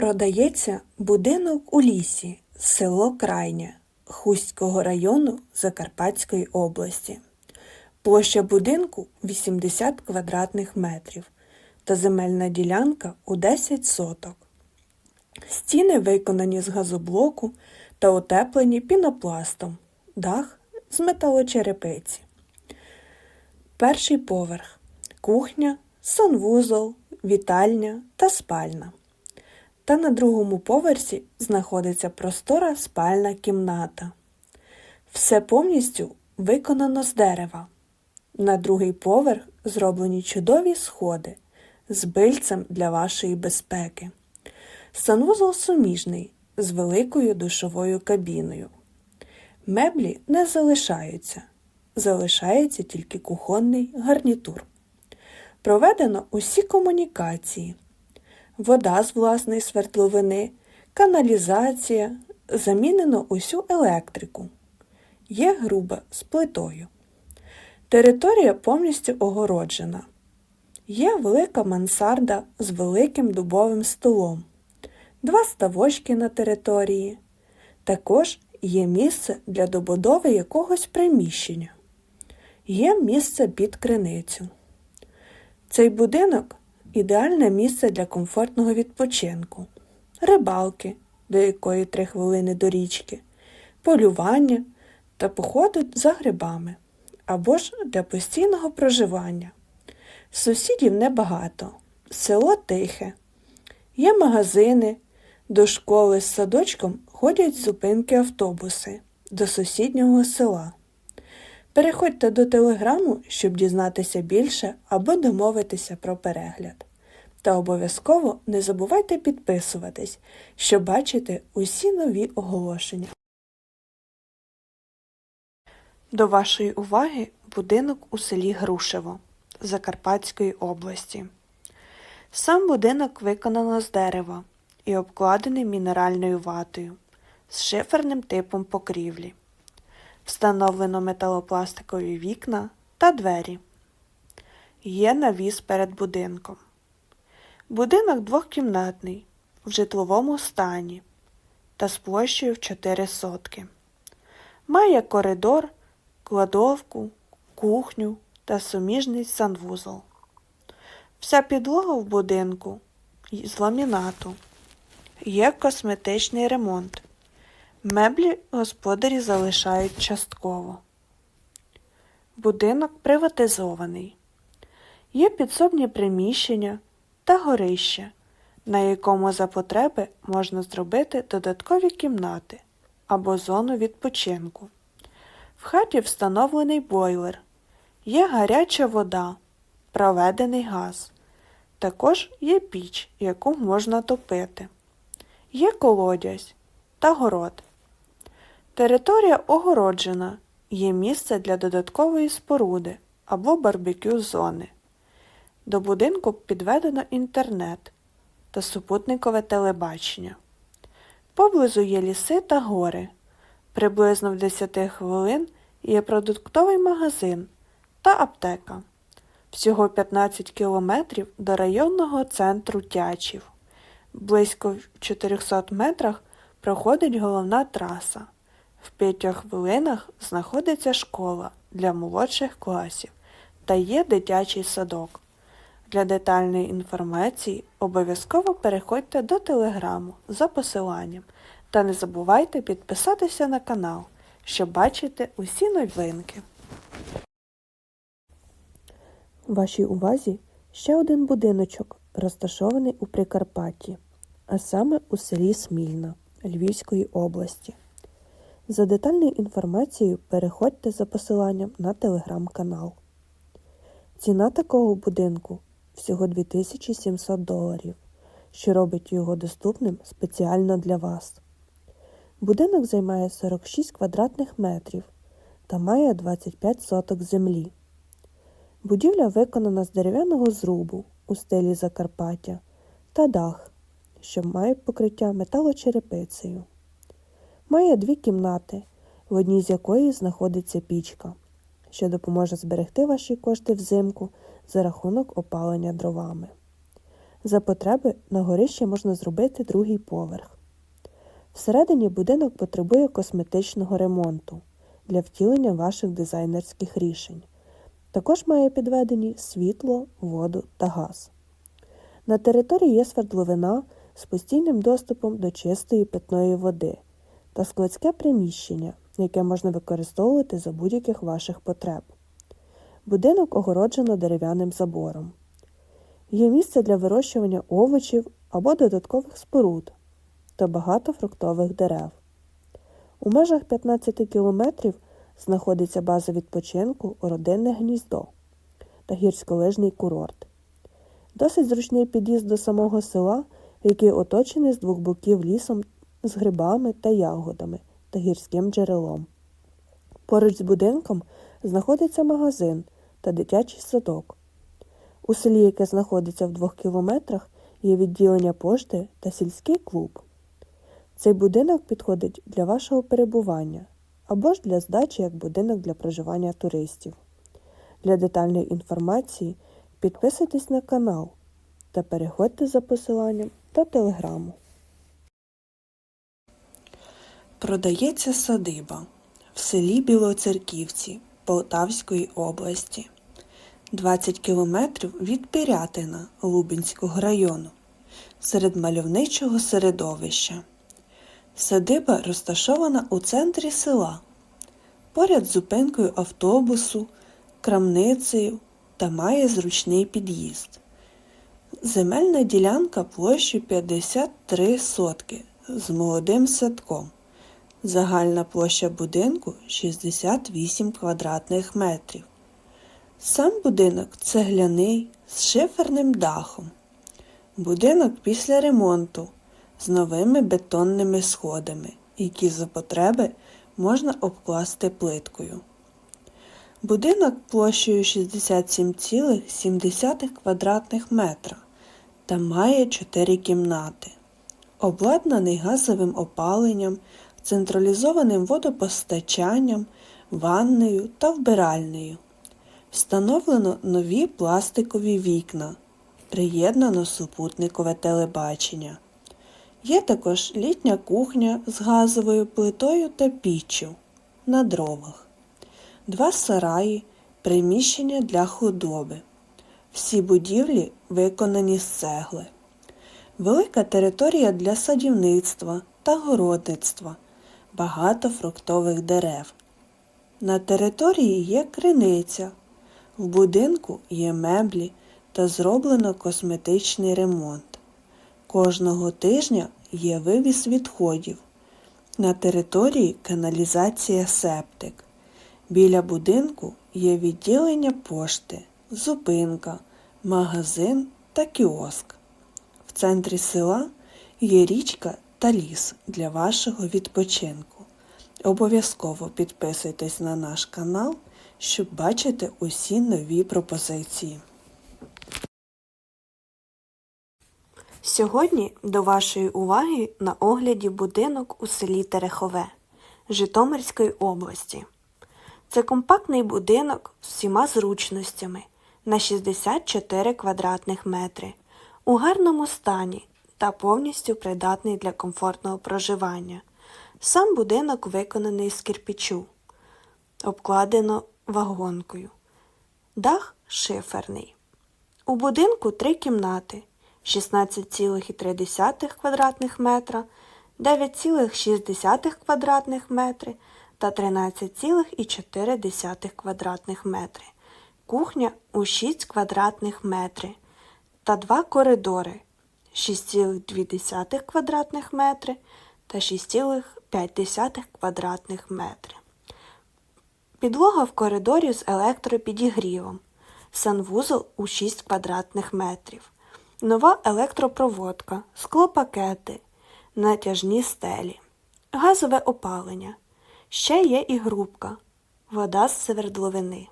Продається будинок у лісі, село Крайнє, Хустського району Закарпатської області. Площа будинку 80 квадратних метрів та земельна ділянка у 10 соток. Стіни виконані з газоблоку та утеплені пінопластом, дах з металочерепиці. Перший поверх, кухня, санвузол, вітальня та спальна. Та на другому поверсі знаходиться простора спальна кімната. Все повністю виконано з дерева. На другий поверх зроблені чудові сходи з бильцем для вашої безпеки. Санвузол суміжний з великою душовою кабіною. Меблі не залишаються, залишається тільки кухонний гарнітур. Проведено усі комунікації, вода з власної свердловини, каналізація, замінено усю електрику. Є груба з плитою. Територія повністю огороджена. Є велика мансарда з великим дубовим столом, два ставочки на території. Також є місце для добудови якогось приміщення. Є місце під криницю. Цей будинок ідеальне місце для комфортного відпочинку, рибалки, до якої три хвилини до річки, полювання та походу за грибами або ж для постійного проживання. Сусідів небагато, село тихе, є магазини, до школи з садочком ходять зупинки автобуси до сусіднього села. Переходьте до телеграму, щоб дізнатися більше або домовитися про перегляд. Та обов'язково не забувайте підписуватись, щоб бачити усі нові оголошення. До вашої уваги будинок у селі Грушево Закарпатської області. Сам будинок виконано з дерева і обкладений мінеральною ватою з шиферним типом покрівлі. Встановлено металопластикові вікна та двері. Є навіс перед будинком. Будинок двохкімнатний в житловому стані та з площею в 4 сотки. Має коридор, кладовку, кухню та суміжний санвузол. Вся підлога в будинку з ламінату. Є косметичний ремонт. Меблі господарі залишають частково. Будинок приватизований. Є підсобні приміщення та горище, на якому за потреби можна зробити додаткові кімнати або зону відпочинку. В хаті встановлений бойлер, є гаряча вода, проведений газ. Також є піч, яку можна топити. Є колодязь та город. Територія огороджена, є місце для додаткової споруди або барбекю зони. До будинку підведено інтернет та супутникове телебачення. Поблизу є ліси та гори. Приблизно в 10 хвилин є продуктовий магазин та аптека. Всього 15 кілометрів до районного центру Тячів. Близько в 400 метрах проходить головна траса. В 5 хвилинах знаходиться школа для молодших класів та є дитячий садок. Для детальної інформації обов'язково переходьте до телеграму за посиланням та не забувайте підписатися на канал, щоб бачити усі новинки. Вашій увазі ще один будиночок, розташований у Прикарпатті, а саме у селі Смільна Львівської області. За детальною інформацією переходьте за посиланням на телеграм-канал. Ціна такого будинку всього 2700 доларів, що робить його доступним спеціально для вас. Будинок займає 46 квадратних метрів та має 25 соток землі. Будівля виконана з дерев'яного зрубу у стилі Закарпаття та дах, що має покриття металочерепицею. Має дві кімнати, в одній з якої знаходиться пічка, що допоможе зберегти ваші кошти взимку за рахунок опалення дровами. За потреби на горищі можна зробити другий поверх. Всередині будинок потребує косметичного ремонту для втілення ваших дизайнерських рішень. Також має підведені світло, воду та газ. На території є свердловина з постійним доступом до чистої питної води та складське приміщення, яке можна використовувати за будь-яких ваших потреб. Будинок огороджено дерев'яним забором. Є місце для вирощування овочів або додаткових споруд та багато фруктових дерев. У межах 15 кілометрів знаходиться база відпочинку родинне гніздо та гірськолижний курорт. Досить зручний під'їзд до самого села, який оточений з двох боків лісом з грибами та ягодами та гірським джерелом. Поруч з будинком знаходиться магазин та дитячий садок. У селі, яке знаходиться в двох кілометрах, є відділення пошти та сільський клуб. Цей будинок підходить для вашого перебування або ж для здачі як будинок для проживання туристів. Для детальної інформації підписуйтесь на канал та переходьте за посиланням та телеграму. Продається садиба в селі Білоцерківці Полтавської області. 20 кілометрів від Пірятина Лубенського району серед мальовничого середовища. Садиба розташована у центрі села, поряд з зупинкою автобусу, крамницею та має зручний під'їзд. Земельна ділянка площею 53 сотки з молодим садком. Загальна площа будинку 68 квадратних метрів. Сам будинок цегляний з шиферним дахом. Будинок після ремонту з новими бетонними сходами, які за потреби можна обкласти плиткою. Будинок площею 67,7 квадратних метра та має 4 кімнати, обладнаний газовим опаленням, централізованим водопостачанням, ваннею та вбиральнею. Встановлено нові пластикові вікна, приєднано супутникове телебачення. Є також літня кухня з газовою плитою та піччю на дровах, два сараї, приміщення для худоби. Всі будівлі виконані з цегли. Велика територія для садівництва та городництва, багато фруктових дерев. На території є криниця, в будинку є меблі та зроблено косметичний ремонт. Кожного тижня є вивіз відходів. На території каналізація септик. Біля будинку є відділення пошти, зупинка, магазин та кіоск. В центрі села є річка та ліс для вашого відпочинку. Обов'язково підписуйтесь на наш канал, щоб бачити усі нові пропозиції. Сьогодні до вашої уваги на огляді будинок у селі Терехове Житомирської області. Це компактний будинок з всіма зручностями на 64 квадратних метри у гарному стані та повністю придатний для комфортного проживання. Сам будинок виконаний з кирпічу, обкладено вагонкою. Дах шиферний. У будинку три кімнати. 16,3 квадратних метра, 9,6 квадратних метри та 13,4 квадратних метри. Кухня у 6 квадратних метри та два коридори 6,2 квадратних метри та 6,5 квадратних метри. Підлога в коридорі з електропідігрівом. Санвузол у 6 квадратних метрів нова електропроводка, склопакети, натяжні стелі, газове опалення. Ще є і грубка, вода з свердловини.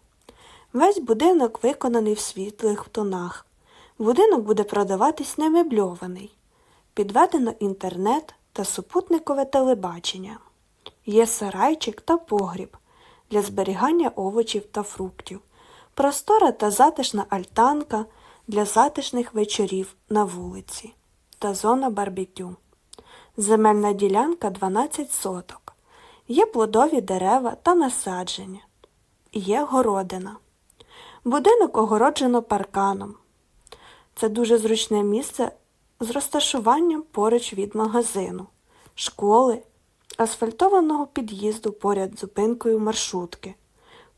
Весь будинок виконаний в світлих тонах. Будинок буде продаватись немебльований. Підведено інтернет та супутникове телебачення. Є сарайчик та погріб для зберігання овочів та фруктів, простора та затишна альтанка для затишних вечорів на вулиці та зона барбекю. Земельна ділянка 12 соток. Є плодові дерева та насадження. Є городина. Будинок огороджено парканом. Це дуже зручне місце з розташуванням поруч від магазину, школи, асфальтованого під'їзду поряд зупинкою маршрутки.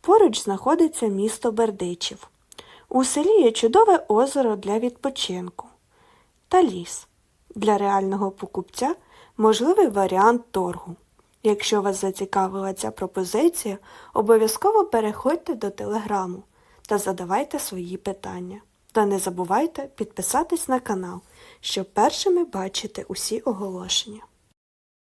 Поруч знаходиться місто Бердичів. У селі є чудове озеро для відпочинку та ліс. Для реального покупця можливий варіант торгу. Якщо вас зацікавила ця пропозиція, обов'язково переходьте до телеграму та задавайте свої питання. Та не забувайте підписатись на канал, щоб першими бачити усі оголошення.